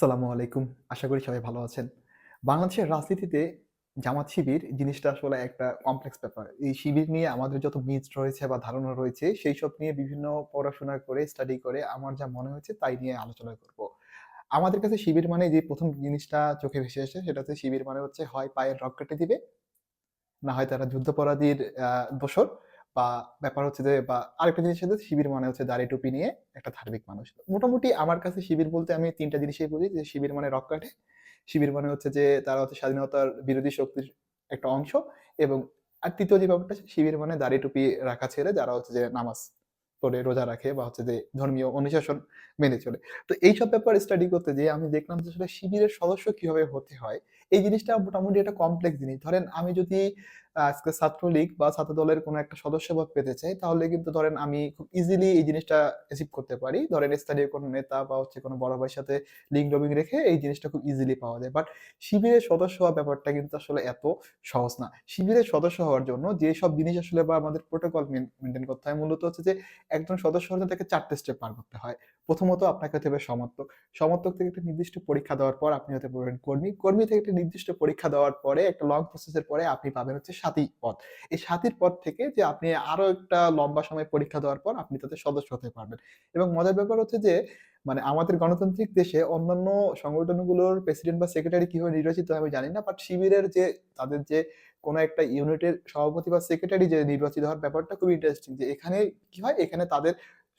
আসসালামু আলাইকুম। আশা করি সবাই ভালো আছেন। বাংলাদেশের রাজনীতিতে জামাত শিবির জিনিসটা আসলে একটা কমপ্লেক্স ব্যাপার। এই শিবির নিয়ে আমাদের যত মিথ রয়েছে বা ধারণা রয়েছে সেইসব নিয়ে বিভিন্ন পড়াশোনা করে, স্টাডি করে আমার যা মনে হয়েছে তাই নিয়ে আলোচনা করব। আমাদের কাছে শিবির মানে যে প্রথম জিনিসটা চোখে ভেসে আসে সেটা হচ্ছে শিবির মানে হচ্ছে হয় পায়ের রক কেটে দিবে, না হয় তারা যুদ্ধাপরাধীর আ দোসর বা ব্যাপার হচ্ছে যে বা আরেকটা জিনিস হচ্ছে শিবির মানে হচ্ছে দাড়ি টুপি নিয়ে একটা ধার্মিক মানুষ। মোটামুটি আমার কাছে শিবির বলতে আমি তিনটা জিনিসই বুঝি যে শিবির মানে রক কাটে, শিবির মানে হচ্ছে যে তারা হচ্ছে স্বাধীনতার বিরোধী শক্তির একটা অংশ এবং আর তৃতীয় যে ব্যাপারটা শিবির মানে দাড়ি টুপি রাখা ছেড়ে যারা হচ্ছে যে নামাজ পড়ে রোজা রাখে বা হচ্ছে যে ধর্মীয় অনুশাসন মেনে চলে। তো এইসব ব্যাপার স্টাডি করতে যেয়ে আমি দেখলাম যে আসলে শিবিরের সদস্য কীভাবে হতে হয়। এই জিনিসটা মোটামুটি একটা কমপ্লেক্স জিনিস। ধরেন আমি যদি আজকে ছাত্রলীগ বা ছাত্রদলের কোনো একটা সদস্যপদ পেতে চাই, তাহলে কিন্তু ধরেন আমি খুব ইজিলি এই জিনিসটা অ্যাচিভ করতে পারি। ধরেন স্থানীয় কোনো নেতা বা হচ্ছে কোনো বড় ভাইয়ের সাথে লিঙ্ক ডবিং রেখে এই জিনিসটা খুব ইজিলি পাওয়া যায়। বাট শিবিরের সদস্য হওয়া ব্যাপারটা কিন্তু আসলে এত সহজ না। শিবিরের সদস্য হওয়ার জন্য যেসব জিনিস আসলে বা আমাদের প্রোটোকল মেনটেন করতে হয় মূলত হচ্ছে যে একজন সদস্য হতে তাকে ৪ টা স্টেপ পার করতে হয়। প্রথমত আপনাকে হতে হবে সমর্থক। সমর্থক থেকে একটা নির্দিষ্ট পরীক্ষা দেওয়ার পর আপনি হতে পারবেন কর্মী। কর্মী থেকে একটা নির্দিষ্ট পরীক্ষা দেওয়ার পরে একটা লং প্রসেস এর পরে আপনি পাবেন হচ্ছে সাথী পদ। এই সাথীর পদ থেকে যে আপনি আরও একটা লম্বা সময় পরীক্ষা দেওয়ার পর আপনি তাদের সদস্য হতে পারবেন। এবং মজার ব্যাপার হচ্ছে যে মানে আমাদের গণতান্ত্রিক দেশে অন্যান্য সংগঠনগুলোর প্রেসিডেন্ট বা সেক্রেটারি কীভাবে নির্বাচিত আমি জানি না। বাট শিবিরের যে, তাদের যে কোন একটা ইউনিটের সভাপতি বা সেক্রেটারি যে নির্বাচিত হওয়ার ব্যাপারটা খুবই ইন্টারেস্টিং যে এখানে কি হয়? এখানে তাদের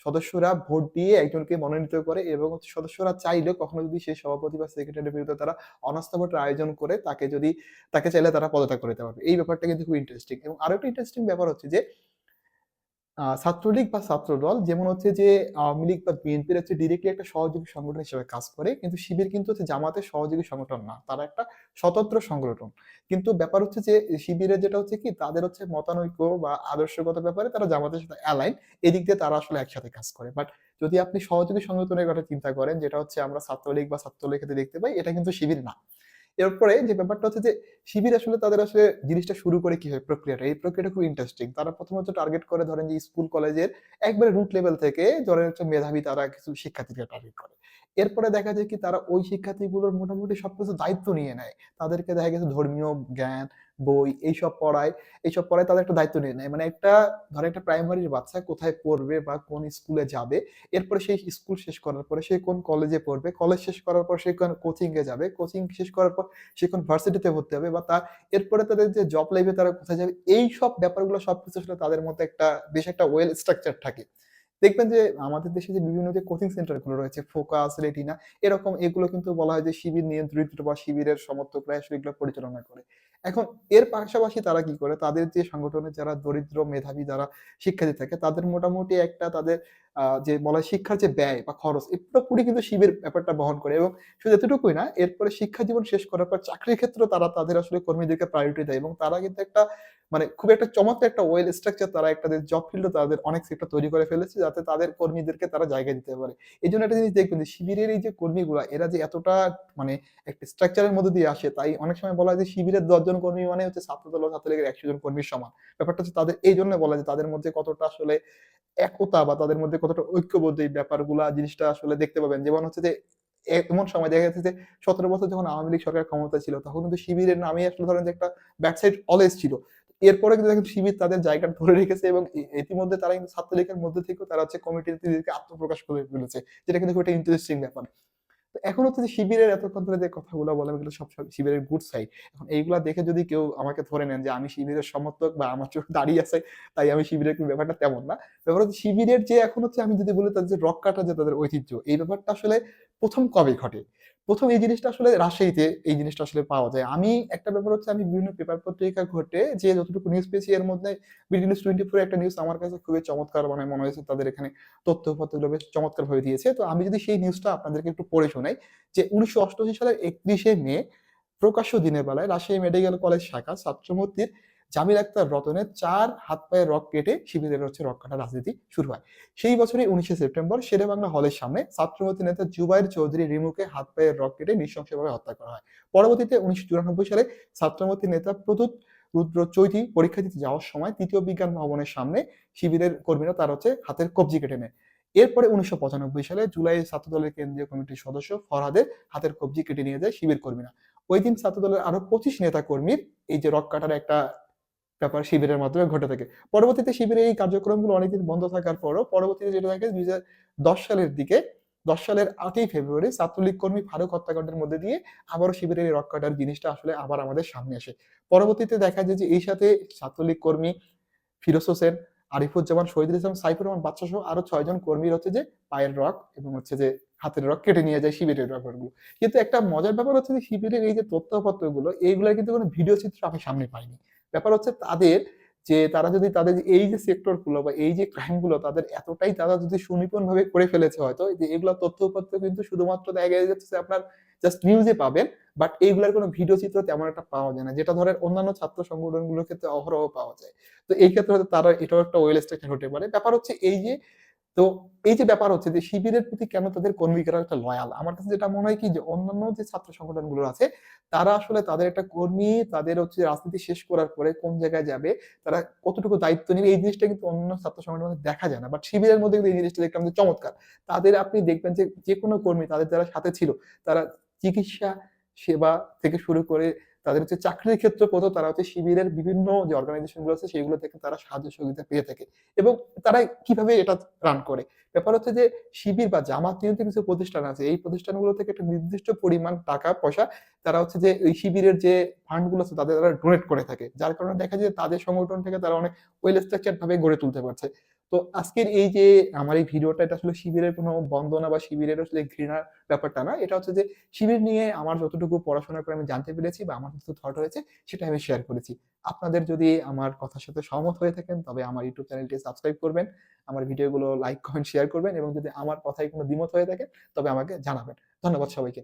সদস্যরা ভোট দিয়ে একজনকে মনোনীত করে এবং হচ্ছে সদস্যরা চাইলেও কখনো যদি সেই সভাপতি বা সেক্রেটারির বিরুদ্ধে তারা অনাস্থা ভোটের আয়োজন করে, তাকে যদি, তাকে চাইলে তারা পদত্যাগ করে দিতে পারবে। এই ব্যাপারটা কিন্তু খুব ইন্টারেস্টিং এবং আরও একটা ইন্টারেস্টিং ব্যাপার হচ্ছে যে ছাত্রলীগ বা ছাত্রদল যেমন হচ্ছে যে আওয়ামী লীগ বা বিএনপির হচ্ছে ডিরেক্টলি একটা সহযোগী সংগঠন হিসেবে কাজ করে। কিন্তু শিবির কিন্তু হচ্ছে জামাতের সহযোগী সংগঠন না। তারা একটা স্বতন্ত্র সংগঠন। কিন্তু ব্যাপার হচ্ছে যে শিবিরের যেটা হচ্ছে কি, তাদের হচ্ছে মতানৈক্য বা আদর্শগত ব্যাপারে তারা জামাতের সাথে অ্যালাইন। এদিক দিয়ে তারা আসলে একসাথে কাজ করে। বাট যদি আপনি সহযোগী সংগঠনের কথা চিন্তা করেন, যেটা হচ্ছে আমরা ছাত্রলীগ বা ছাত্রলীগের ক্ষেত্রে দেখতে পাই, এটা কিন্তু শিবির না। এরপরে যে ব্যাপারটা হচ্ছে যে শিবির আসলে তাদের আসলে জিনিসটা শুরু করে কি হয় প্রক্রিয়াটা? এই প্রক্রিয়াটা খুব ইন্টারেস্টিং। তারা প্রথমত টার্গেট করে ধরেন যে স্কুল কলেজের একবারে রুট লেভেল থেকে ধরেন হচ্ছে মেধাবী তারা কিছু শিক্ষার্থীকে টার্গেট করে। এরপরে দেখা যায় কি তারা ওই শিক্ষার্থীগুলোর মোটামুটি সবকিছু দায়িত্ব নিয়ে নেয়। তাদেরকে দেখা গেছে ধর্মীয় জ্ঞান, বই এইসব পড়ায়, এইসব পড়ায় তাদের একটা দায়িত্ব নিয়ে নেয়। মানে একটা ধরেন একটা প্রাইমারির বাচ্চা কোথায় পড়বে বা কোন স্কুলে যাবে, এরপরে সেই স্কুল শেষ করার পরে সে কোন কলেজে পড়বে, কলেজ শেষ করার পর সে কোন কোচিং এ যাবে, কোচিং শেষ করার পর সে কোন ভার্সিটিতে ভর্তি হবে বা তার এরপরে তাদের যে জব লাইফ তারা কোথায় যাবে, এই সব ব্যাপারগুলো সবকিছু আসলে তাদের মধ্যে একটা বেশ একটা ওয়েল স্ট্রাকচার থাকে। দেখবেন যে আমাদের দেশে যে বিভিন্ন যে কোচিং সেন্টারগুলো রয়েছে ফোকাস, রেটিনা এরকম এগুলো কিন্তু বলা হয় যে শিবির নিয়ন্ত্রিত বা শিবিরের সমর্থকরা আসলে এগুলো পরিচালনা করে। এখন এর পাশাপাশি তারা কি করে তাদের যে সংগঠনের যারা দরিদ্র মেধাবী যারা শিক্ষার্থী থাকে তাদের মোটামুটি একটা তাদের যে বলা শিক্ষার যে ব্যয় বা খরচ এই পুরোপুরি কিন্তু শিবির ব্যাপারটা বহন করে এবং শুধু এতটুকুই না, এরপরে শিক্ষা জীবন শেষ করার পর চাকরির ক্ষেত্রেও তারা তাদের আসলে কর্মীদেরকে প্রায়োরিটি দেয় এবং তারা কিন্তু একটা মানে খুব একটা চমৎকার একটা ওয়েল স্ট্রাকচার তারা একটা জব ফিল্ড তাদের অনেক সেক্টর তৈরি করে ফেলেছে যাতে তাদের কর্মীদেরকে তারা জায়গা দিতে পারে। এজন্য একটা জিনিস দেখবেন যে শিবিরের এই যে কর্মীগুলা, এরা যে এতটা মানে একটা স্ট্রাকচারের মধ্যে দিয়ে আসে, তাই অনেক সময় বলা হয় যে শিবিরের দশজন কর্মী মানে হচ্ছে ছাত্রদল ও ছাত্রলীগের ১০০ জন কর্মীর সমান। ব্যাপারটা হচ্ছে তাদের এই জন্য বলা যে তাদের মধ্যে কতটা আসলে একতা বা তাদের মধ্যে কতটা ঐক্যবদ্ধ এই ব্যাপারগুলা, জিনিসটা আসলে দেখতে পাবেন। যেমন হচ্ছে যে এমন সময় দেখা যাচ্ছে যে ১৭ বছর যখন আওয়ামী লীগ সরকার ক্ষমতা ছিল, তখন কিন্তু শিবিরের নামে আসলে ধরেন যে একটা ব্যাকসাইড অলেজ ছিল। এরপরে কিন্তু দেখেন শিবির তাদের জায়গা ধরে রেখেছে এবং ইতিমধ্যে তারা কিন্তু ছাত্রলীগের মধ্যে থেকেও তারা হচ্ছে কমিটির আত্মপ্রকাশ করে ফেলেছে। যেটা কিন্তু একটা ইন্টারেস্টিং ব্যাপার। এখন হচ্ছে যে শিবিরের এতক্ষণ ধরে যে কথাগুলো বললাম, এগুলো সব সব শিবিরের গুড সাইড। এখন এইগুলা দেখে যদি কেউ আমাকে ধরে নেন যে আমি শিবিরের সমর্থক বা আমার চোখ দাঁড়িয়ে আছে, তাই আমি শিবিরের ব্যাপারটা তেমন না। ব্যাপার হচ্ছে শিবিরের যে এখন হচ্ছে আমি যদি বলি তাদের যে রক কাটা যে তাদের ঐতিহ্য, এই ব্যাপারটা আসলে ১ম কবে ঘটে? প্রথম এই জিনিসটা আসলে রাজশাহীতে এই জিনিসটা আসলে পাওয়া যায়। আমি একটা ব্যাপার হচ্ছে, আমি বিভিন্ন পেপার পত্রিকা ঘটে যে যতটুকু নিউজ পেয়েছি, এর মধ্যে বিডি 24 এর একটা নিউজ আমার কাছে খুবই চমৎকার মানে মনে হয়েছে, তাদের এখানে তথ্য-উপাত্তগুলো বেশ চমৎকারভাবে দিয়েছে। তো আমি যদি সেই নিউজটা আপনাদেরকে একটু পড়ে শোনাই, যে ১৯৮৮ সালের ৩১ শে মে, প্রকাশ্য দিনের বেলায় রাজশাহী মেডিকেল কলেজ শাখা ছাত্রমূর্তির জামিল আক্তার রতনের চার হাত পায়ের রক কেটে শিবিরের হচ্ছে রগ কাটা রাজনীতি শুরু হয়। সেই বছরই ১৯শে সেপ্টেম্বর শেরেবাংলা হলের সামনে ছাত্রমূর্তি নেতা জুবাইর চৌধুরী রিমুকে হাত পায়ের রক কেটে নৃশংসভাবে হত্যা করা হয়। পরবর্তীতে ১৯৯৪ সালে ছাত্রমূর্তি নেতা প্রদ্যুৎ রুদ্র চৈধুরী পরীক্ষা দিতে যাওয়ার সময় তৃতীয় বিজ্ঞান ভবনের সামনে শিবিরের কর্মীরা তার হচ্ছে হাতের কবজি কেটে নেয়। এরপরে ১৯৯৫ সালে জুলাই ছাত্রদলের কেন্দ্রীয় কমিটির সদস্য ফরহাদের হাতের কবজি কেটে নিয়ে যায় শিবির কর্মীরা। ঐদিন ছাত্রদলের আরও ২৫ নেতাকর্মীর এই যে রক কাটার একটা ব্যাপার শিবিরের মাধ্যমে ঘটে থাকে। পরবর্তীতে শিবিরের এই কার্যক্রমগুলো অনেকদিন বন্ধ থাকার পরও পরবর্তীতে যেটা থাকে ২০১০ সালের দিকে ১০ সালের আটই ফেব্রুয়ারি ছাত্রলীগ কর্মী ফারুক হত্যাকাণ্ডের মধ্যে দিয়ে আবারও শিবিরের এই রক কাটার জিনিসটা আসলে আবার আমাদের সামনে আসে। পরবর্তীতে দেখা যায় যে এই সাথে ছাত্রলীগ কর্মী ফিরোজ হোসেন, আরিফুজ্জামান, শহীদুল ইসলাম, সাইফুর রহমান বাদশা সহ আরও ছয়জন কর্মীর হচ্ছে যে পায়ের রক এবং হচ্ছে যে হাতের রক কেটে নিয়ে যায় শিবিরের রকগুলো। কিন্তু একটা মজার ব্যাপার হচ্ছে যে শিবিরের এই যে তথ্যপত্রগুলো এইগুলার কিন্তু কোনো ভিডিও চিত্র আমি সামনে পাইনি। ব্যাপার হচ্ছে তাদের যে তারা যদি তাদের এই যে সেক্টরগুলো বা এই যে ক্রাইমগুলো তাদের এতটাই তারা যদি সুনিপুণভাবে করে ফেলেছে হয়তো যে এগুলা তথ্যপত্র কিন্তু শুধুমাত্র দেখা যাচ্ছে আপনার জাস্ট নিউজে পাবেন। বাট এইগুলার কোনো ভিডিও চিত্র তেমন একটা পাওয়া যায় না। যেটা ধরেন অন্যান্য ছাত্র সংগঠনগুলোর ক্ষেত্রে অহরহ পাওয়া যায়। তো এই ক্ষেত্রে তারা এটাও একটা ওয়েল স্ট্রাকচার হতে পারে। ব্যাপার হচ্ছে এই যে তো এই যে ব্যাপার হচ্ছে যে শিবিরের প্রতি কেন তাদের কর্মীরা একটা লয়াল? আমার কাছে যেটা মনে হয় কি যে অন্যান্য যে ছাত্র সংগঠনগুলো আছে তারা আসলে তাদের একটা কর্মী তাদের হচ্ছে রাজনীতি শেষ করার পরে কোন জায়গায় যাবে, তারা কতটুকু দায়িত্ব নিবে এই জিনিসটা কিন্তু অন্যান্য ছাত্র সংগঠনের দেখা যায় না। বাট শিবিরের মধ্যে কিন্তু এই জিনিসটা দেখলাম যে চমৎকার। তাদের আপনি দেখবেন যে যেকোনো কর্মী তাদের যারা সাথে ছিল তারা চিকিৎসা সেবা থেকে শুরু করে তাদের হচ্ছে চাকরির ক্ষেত্রে কোথাও তারা হচ্ছে শিবিরের বিভিন্ন যে অর্গানাইজেশনগুলো আছে, সেগুলো থেকে তারা সাহায্য সহযোগিতা পেয়ে থাকে। এবং তারা কীভাবে এটা রান করে? ব্যাপার হচ্ছে যে শিবির বা জামাত নিয়ন্ত্রিত কিছু প্রতিষ্ঠান আছে। এই প্রতিষ্ঠানগুলো থেকে একটা নির্দিষ্ট পরিমাণ টাকা-পয়সা তারা হচ্ছে যে এই শিবিরের যে ফান্ডগুলো আছে, তাদের তারা ডোনেট করে থাকে। যার কারণে দেখা যায় তাদের সংগঠন থেকে তারা অনেক ওয়েল স্ট্রাকচার ভাবে গড়ে তুলতে পারছে। তো আজকের এই যে আমার এই ভিডিওটা এটা আসলে শিবিরের কোনো বন্দনা বা শিবিরের আসলে ঘৃণার ব্যাপারটা না। এটা হচ্ছে যে শিবির নিয়ে আমার যতটুকু পড়াশোনা করে আমি জানতে পেরেছি বা আমার যত থট হয়েছে সেটা আমি শেয়ার করেছি। আপনাদের যদি আমার কথার সাথে সহমত হয়ে থাকেন তবে আমার ইউটিউব চ্যানেলটি সাবস্ক্রাইব করবেন। আমার ভিডিওগুলো লাইক, কমেন্ট, শেয়ার করবেন এবং যদি আমার কথায় কোনো দ্বিমত হয়ে থাকে তবে আমাকে জানাবেন। ধন্যবাদ সবাইকে।